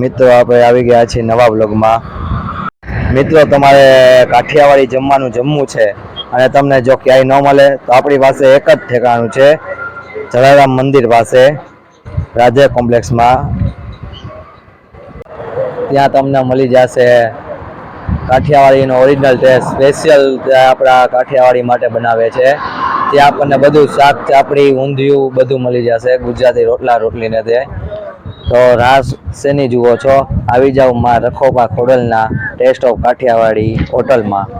મિત્રો, આપણે આવી ગયા છીએ નવા બ્લોગમાં મિત્રો, તમારે કાઠિયાવાડી જમવાનું જમવું છે અને તમને જો ક્યાંય ન મળે, તો આપણી પાસે એક જ ઠેકાણું છે, જલારામ મંદિર પાસે, રાજે કોમ્પ્લેક્સમાં. ત્યાં તમને મળી જશે કાઠિયાવાડીનો ઓરિજિનલ ટેસ્ટ સ્પેશિયલ આપણા કાઠિયાવાડી માટે બનાવે છે. ત્યાં આપણને બધું શાક, ચાપડી, ઊંધિયું બધું મળી જશે, ગુજરાતી રોટલા, રોટલીને તે. તો રાસ શેની જુઓ છો? આવી જાઓ માં રખોપા ખોડલના ટેસ્ટ ઓફ કાઠિયાવાડી હોટલમાં.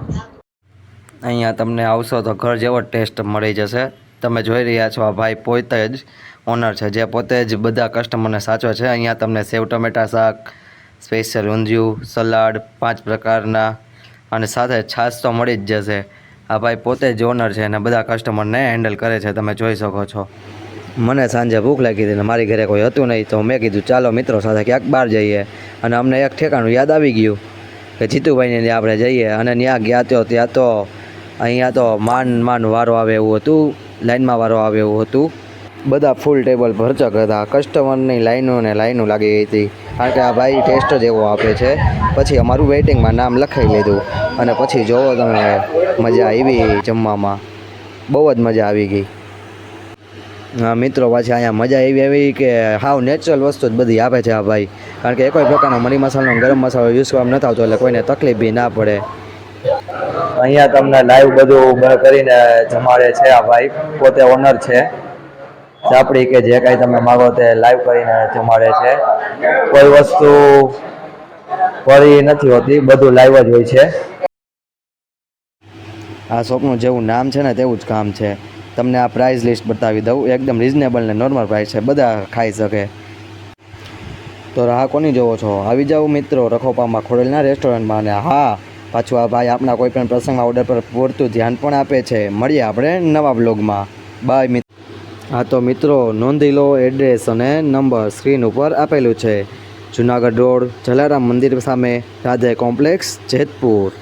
અહીંયા તમને આવશો તો ઘર જેવો ટેસ્ટ મળી જશે. તમે જોઈ રહ્યા છો આ ભાઈ પોતે જ ઓનર છે, જે પોતે જ બધા કસ્ટમરને સાચો છે. અહીંયા તમને સેવ, ટમેટા, શાક સ્પેશિયલ ઊંધિયું, સલાડ, પાંચ પ્રકારના અને સાથે છાશ તો મળી જ જશે. આ ભાઈ પોતે જ ઓનર છે અને બધા કસ્ટમરને હેન્ડલ કરે છે, તમે જોઈ શકો છો. મને સાંજે ભૂખ લાગી હતી ને મારી ઘરે કોઈ હતું નહીં, તો મેં કીધું, ચાલો મિત્રો સાથે ક્યાંક બહાર જઈએ. અને અમને એક ઠેકાણું યાદ આવી ગયું કે જીતુભાઈને ત્યાં આપણે જઈએ અને ત્યાં ગયા તો ત્યાં તો અહીંયા તો માન માન વારો આવે એવું હતું લાઇનમાં વારો આવે એવું હતું. બધા ફૂલ ટેબલ ભરચક હતા કસ્ટમરની લાઈનો ને લાઈનો લાગી ગઈ હતી. કારણ કે આ ભાઈ ટેસ્ટ જ એવો આપે છે. પછી અમારું વેઇટિંગમાં નામ લખાઈ લીધું અને પછી જોવો તમે, મજા આવી જમવામાં. બહુ જ મજા આવી ગઈ. મિત્રો પાછી અહીંયા મજા એવી આવી કે હાવ નેચરલ વસ્તુ જ બધી આપે છે આ ભાઈ. કારણ કે કોઈ પ્રકારનો મરી મસાલાનો ગરમ મસાલો યુઝ કરવામાં નથી આવતો એટલે કોઈને તકલીફ બી ના પડે. અહીંયા તમને લાઈવ બધું કરીને જમાડે છે આ ભાઈ. પોતે ઓનર છે. ચાપડી કે જે કાંઈ તમે માગો તે લાઈવ કરીને જમાડે છે. કોઈ વસ્તુ પડી નથી હોતી બધું લાઈવ જ હોય છે. આ શોપનું જેવું નામ છે ને તેવું જ કામ છે. તમને આ પ્રાઇસ લિસ્ટ બતાવી દઉં. એકદમ રિઝનેબલ ને નોર્મલ પ્રાઇસ છે. બધા ખાઈ શકે. તો રાહ કોની જોવો છો? આવી જાઓ મિત્રો, રખોપામાં, ખોડેલના રેસ્ટોરન્ટમાં અને હા, પાછું આ ભાઈ આપણા કોઈ પણ પ્રસંગમાં ઓર્ડર પર પૂરતું ધ્યાન પણ આપે છે. મળીએ આપણે નવા બ્લોગમાં બાય મિત્ર હા, તો મિત્રો, નોંધી લો એડ્રેસ અને નંબર સ્ક્રીન ઉપર આપેલું છે. જુનાગઢ રોડ, જલારામ મંદિર સામે, રાધે કોમ્પ્લેક્સ જેતપુર.